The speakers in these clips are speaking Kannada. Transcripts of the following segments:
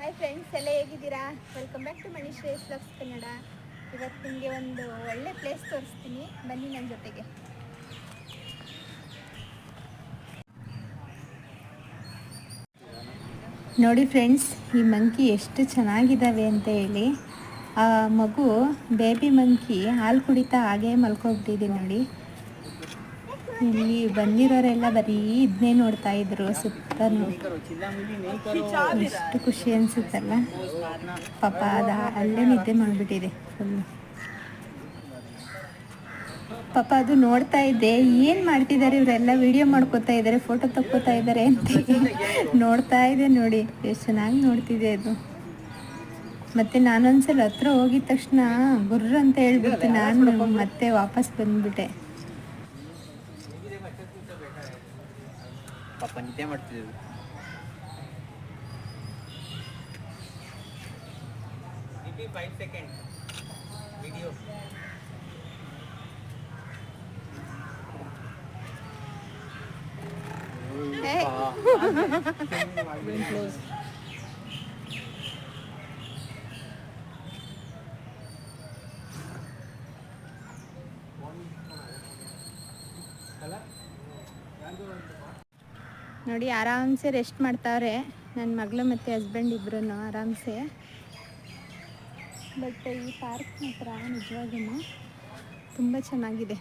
ಹಾಯ್ ಫ್ರೆಂಡ್ಸ್ ಎಲ್ಲ ಹೇಗಿದ್ದೀರಾ? Welcome back to Mani Shreyas Lux Kannada ಇವತ್ತು ನಿಮಗೆ ಒಂದು ಒಳ್ಳೆ ಪ್ಲೇಸ್ ತೋರಿಸ್ತೀನಿ. ಬನ್ನಿ ನನ್ನ ಜೊತೆಗೆ. ನೋಡಿ ಫ್ರೆಂಡ್ಸ್ ಈ ಮಂಕಿ ಎಷ್ಟು ಚೆನ್ನಾಗಿದ್ದಾವೆ ಅಂತ ಹೇಳಿ. ಆ ಮಗು ಬೇಬಿ ಮಂಕಿ ಹಾಲು ಕುಡಿತಾ ಹಾಗೇ ಮಲ್ಕೊಬಿಟ್ಟಿದೆ ನೋಡಿ. ಇಲ್ಲಿ ಬಂದಿರೋರೆಲ್ಲ ಬರೀ ಇದನ್ನೇ ನೋಡ್ತಾ ಇದ್ರು ಸುತ್ತಲೂ ಎಷ್ಟು ಖುಷಿ ಅನ್ಸುತ್ತಲ್ಲ. ಪಾಪ ಅದ, ಅಲ್ಲೇ ನಿದ್ದೆ ಮಾಡಿಬಿಟ್ಟಿದೆ ಫುಲ್ಲು ಪಾಪ ಅದು ನೋಡ್ತಾ ಇದ್ದೆ, ಏನು ಮಾಡ್ತಿದ್ದಾರೆ ಇವರೆಲ್ಲ? ವಿಡಿಯೋ ಮಾಡ್ಕೋತಾ ಇದ್ದಾರೆ ಫೋಟೋ ತಕ್ಕೋತಾ ಇದ್ದಾರೆ ಅಂತ. ನೋಡ್ತಾ ಇದೆ ನೋಡಿ, ಎಷ್ಟು ಚೆನ್ನಾಗಿ ನೋಡ್ತಿದೆ ಅದು. ಮತ್ತೆ ನಾನೊಂದ್ಸಲ ಹತ್ರ ಹೋಗಿದ ತಕ್ಷಣ ಗುರ್ರ ಅಂತ ಹೇಳ್ಬಿಟ್ಟು ನಾನು ಮತ್ತೆ ವಾಪಸ್ ಬಂದ್ಬಿಟ್ಟೆ. ಪಾಪ ನಿದ್ದೆ ಮಾಡ್ತಿದ್ರು ಫೈವ್ ಸೆಕೆಂಡ್ ವಿಡಿಯೋ ಏ, ನೋಡಿ, ಆರಾಮ್ಸೆ ರೆಸ್ಟ್ ಮಾಡ್ತಾವ್ರೆ. ನನ್ನ ಮಗಳು ಮತ್ತು ಹಸ್ಬೆಂಡ್ ಇಬ್ಬರೂ ಆರಾಮ್ಸೆ. ಬಟ್ ಈ ಪಾರ್ಕ್ ಮಾತ್ರ ನಿಜವಾಗೂ ತುಂಬ ಚೆನ್ನಾಗಿದೆ.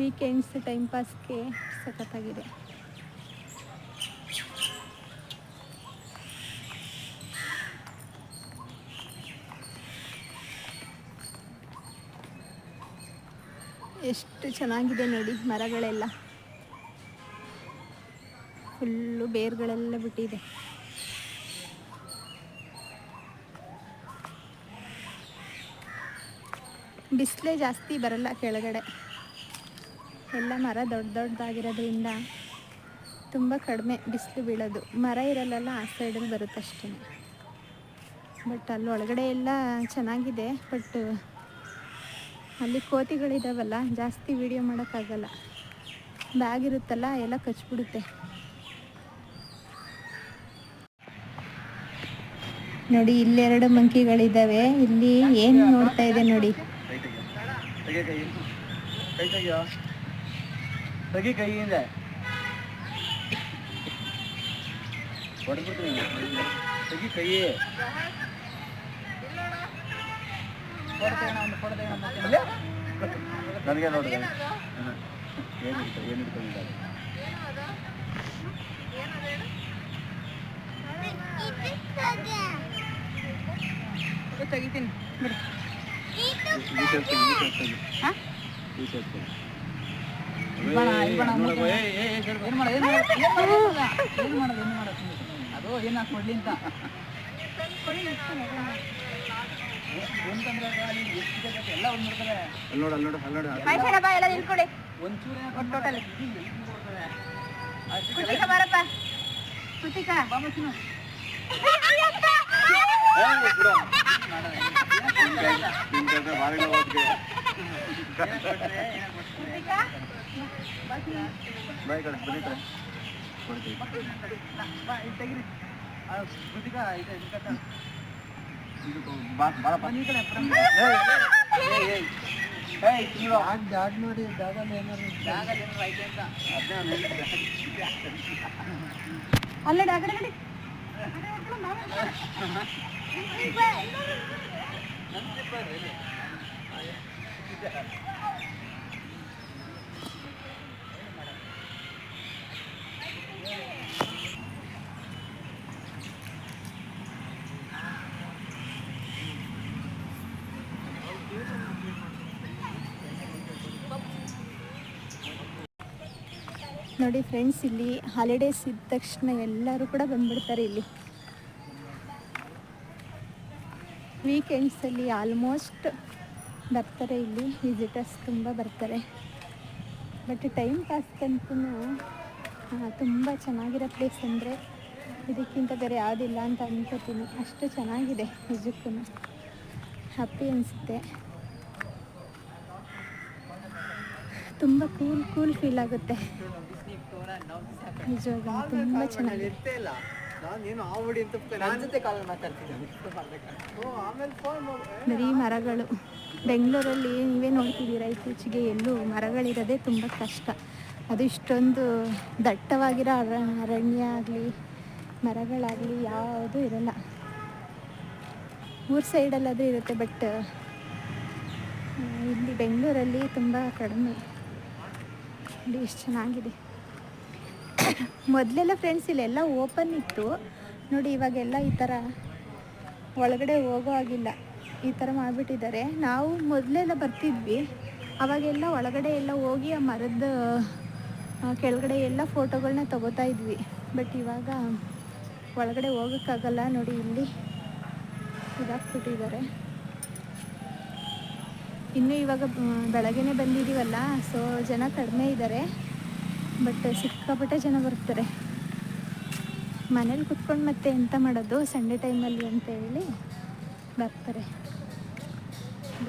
ವೀಕೆಂಡ್ಸ್ ಟೈಮ್ ಪಾಸ್ಗೆ ಸಖತ್ತಾಗಿದೆ. ಎಷ್ಟು ಚೆನ್ನಾಗಿದೆ ನೋಡಿ ಮರಗಳೆಲ್ಲ. ಫುಲ್ಲು ಬೇರುಗಳೆಲ್ಲ ಬಿಟ್ಟಿದೆ. ಬಿಸಿಲೇ ಜಾಸ್ತಿ ಬರಲ್ಲ ಕೆಳಗಡೆ. ಎಲ್ಲ ಮರ ದೊಡ್ಡ ದೊಡ್ಡದಾಗಿರೋದ್ರಿಂದ ತುಂಬ ಕಡಿಮೆ ಬಿಸಿಲು ಬೀಳೋದು. ಮರ ಇರಲ್ಲ ಆ ಸೈಡಲ್ಲಿ ಬರುತ್ತೆ ಅಷ್ಟೇ. ಬಟ್ ಅಲ್ಲಿ ಒಳಗಡೆ ಎಲ್ಲ ಚೆನ್ನಾಗಿದೆ, ಬಟ್ ಅಲ್ಲಿ ಕೋತಿಗಳಿದಾವಲ್ಲ, ಜಾಸ್ತಿ ವಿಡಿಯೋ ಮಾಡೋಕ್ಕಾಗಲ್ಲ. ಬ್ಯಾಗ್ ಇರುತ್ತಲ್ಲ, ಎಲ್ಲ ಕಚ್ಬಿಡುತ್ತೆ. ನೋಡಿ ಇಲ್ಲೆರಡು ಮಂಕಿಗಳಿದ್ದಾವೆ. ಇಲ್ಲಿ ಏನು ನೋಡ್ತಾ ಇದೆ ನೋಡಿ. ತೆಗೆ ಕೈ ಏ, ಏ, ಶರ್ಟ್ ಏನು ಮಾಡ ಏನ್ ಮಾಡ ಏನ್ ಮಾಡೋದು? ಏನು ಮಾಡೋದು ಏನು ಮಾಡೋದು? ಅದು ಏನು ಕೊಡ್ಲಿ ಅಂತ. ಎಲ್ಲ ಒಂದು ನೋಡ್ತಾರೆ ನೋಡು ಅಲ್ಲಿ ನೋಡು ಅಲ್ಲಿ ನೋಡು. ಮಹೇಶಣ್ಣ ಬಾ ಎಲ್ಲ ನಿಲ್ಕೊಡಿ ಒಂಚೂರು ಟೋಟಲ್ ಕೃತಿಕಾ ಬಾರಪ್ಪ. ಕೃತಿಕಾ ಬಾಮಚಿನ ಏ, ಬಿಡು. ನಿನ್ ಕೈ- ನಿನ್ ಕೈಗೆ ಭಾರಿ ನೋವು ಆಗ್ತಿದೆ. ಕೃತಿಕಾ ಬಾ ಈ ಕಡೆ, ಬನ್ನಿ ಈ ಕಡೆ. ಕೊಡ್ತೀವಿ. ಬಾ ಇದು ತೆಗಿರಿ ಆ, ಕೃತಿಕಾ ಇದು ಇದು ಕಟ್ಟ. ಇದು ಬಾ ಬಾರಪ್ಪ ಬನ್ನಿ ಈ ಕಡೆ ಫ್ರಮ್ ಏಯ್, ನೋಡಿ ಫ್ರೆಂಡ್ಸ್ ಇಲ್ಲಿ ಹಾಲಿಡೇಸ್ ಇದ್ದ ತಕ್ಷಣ ಎಲ್ಲರೂ ಕೂಡ ಬಂದ್ಬಿಡ್ತಾರೆ ಇಲ್ಲಿ. ವೀಕೆಂಡ್ಸಲ್ಲಿ ಆಲ್ಮೋಸ್ಟ್ ಬರ್ತಾರೆ ಇಲ್ಲಿ ವಿಸಿಟರ್ಸ್ ತುಂಬ ಬರ್ತಾರೆ. ಬಟ್ ಟೈಮ್ ಪಾಸ್ಗಂತೂ ತುಂಬ ಚೆನ್ನಾಗಿರೋ ಪ್ಲೇಸ್ ಅಂದರೆ ಇದಕ್ಕಿಂತ ಬೇರೆ ಯಾವುದಿಲ್ಲ ಅಂತ ಅನ್ಕೋತೀನಿ. ಅಷ್ಟು ಚೆನ್ನಾಗಿದೆ, ನಿಜಕ್ಕೂ. ಹ್ಯಾಪಿ ಅನಿಸುತ್ತೆ. ತುಂಬ ಕೂಲ್ ಕೂಲ್ ಫೀಲ್ ಆಗುತ್ತೆ. ತುಂಬ ಚೆನ್ನಾಗಿದೆ. ಇಲ್ಲ. ನಾನೇನು ಆವಡಿ ಅಂತ ನನ್ನ ಜೊತೆ ಕಾಲ್ ಮಾತಾಡ್ತಿದ್ದಾನೆ ಆಮೇಲೆ ಫೋನ್ ಬರೀ ಮರಗಳು. ಬೆಂಗಳೂರಲ್ಲಿ ನೀವೇ ನೋಡ್ತಿದ್ದೀರಾ ಇತ್ತೀಚೆಗೆ ಎಲ್ಲೂ ಮರಗಳಿರೋದೇ ತುಂಬ ಕಷ್ಟ. ಅದು ಇಷ್ಟೊಂದು ದಟ್ಟವಾಗಿರೋ ಅರ ಅರಣ್ಯ ಆಗಲಿ ಮರಗಳಾಗಲಿ ಯಾವುದೂ ಇರಲ್ಲ. ಊರ ಸೈಡಲ್ಲಾದರೂ ಇರುತ್ತೆ ಬಟ್ ಇಲ್ಲಿ ಬೆಂಗಳೂರಲ್ಲಿ ತುಂಬ ಕಡಿಮೆ. ಇಲ್ಲಿ ಎಷ್ಟು ಚೆನ್ನಾಗಿದೆ. ಮೊದಲೆಲ್ಲ ಫ್ರೆಂಡ್ಸ್ ಇಲ್ಲೆಲ್ಲ ಓಪನ್ ಇತ್ತು. ನೋಡಿ ಇವಾಗೆಲ್ಲ ಈ ಥರ ಒಳಗಡೆ ಹೋಗೋ ಆಗಿಲ್ಲ ಈ ಥರ ಮಾಡಿಬಿಟ್ಟಿದ್ದಾರೆ. ನಾವು ಮೊದಲೆಲ್ಲ ಬರ್ತಿದ್ವಿ. ಅವಾಗೆಲ್ಲ ಒಳಗಡೆ ಎಲ್ಲ ಹೋಗಿ ಆ ಮರದ ಕೆಳಗಡೆ ಎಲ್ಲ ಫೋಟೋಗಳನ್ನ ತಗೋತಾ ಇದ್ವಿ. ಬಟ್ ಇವಾಗ ಒಳಗಡೆ ಹೋಗೋಕ್ಕಾಗಲ್ಲ. ನೋಡಿ ಇಲ್ಲಿ ಇದಾಕ್ಬಿಟ್ಟಿದ್ದಾರೆ ಇನ್ನು ಇವಾಗ ಬೆಳಗ್ಗೆನೆ ಬಂದಿದ್ದೀವಲ್ಲ ಸೊ ಜನ ಕಡಿಮೆ ಇದ್ದಾರೆ. ಬಟ್ ಸಿಕ್ಕಾಪಟ್ಟೆ ಜನ ಬರ್ತಾರೆ. ಮನೇಲಿ ಕುತ್ಕೊಂಡು ಮತ್ತೆ ಎಂತ ಮಾಡೋದು? ಸಂಡೇ ಟೈಮಲ್ಲಿ ಅಂತ ಹೇಳಿ ಬರ್ತಾರೆ.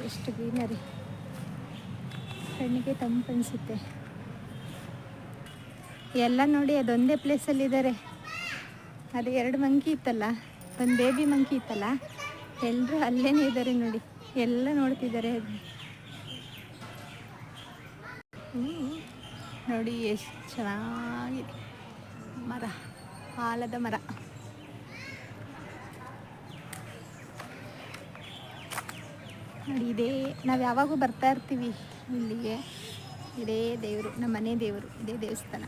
ಎಷ್ಟು ಗ್ರೀನರಿ. ಕಣ್ಣಿಗೆ ತಂಪು ಅನಿಸುತ್ತೆ. ಎಲ್ಲ ನೋಡಿ ಅದೊಂದೇ ಪ್ಲೇಸಲ್ಲಿದ್ದಾರೆ ಅದು ಎರಡು ಮಂಕಿ ಇತ್ತಲ್ಲ? ಒಂದು ಬೇಬಿ ಮಂಕಿ ಇತ್ತಲ್ಲ? ಎಲ್ಲರೂ ಅಲ್ಲೇ ಇದ್ದಾರೆ ನೋಡಿ. ಎಲ್ಲ ನೋಡ್ತಿದ್ದಾರೆ. ಹ್ಮ್. ನೋಡಿ ಎಷ್ಟು ಚೆನ್ನಾಗಿದೆ ಮರ ಆಲದ ಮರ. ನೋಡಿ ಇದೇ ನಾವು ಯಾವಾಗೂ ಬರ್ತಾ ಇರ್ತೀವಿ ಇಲ್ಲಿಗೆ. ಇದೇ ದೇವರು ನಮ್ಮ ಮನೆ ದೇವರು ಇದೇ ದೇವಸ್ಥಾನ.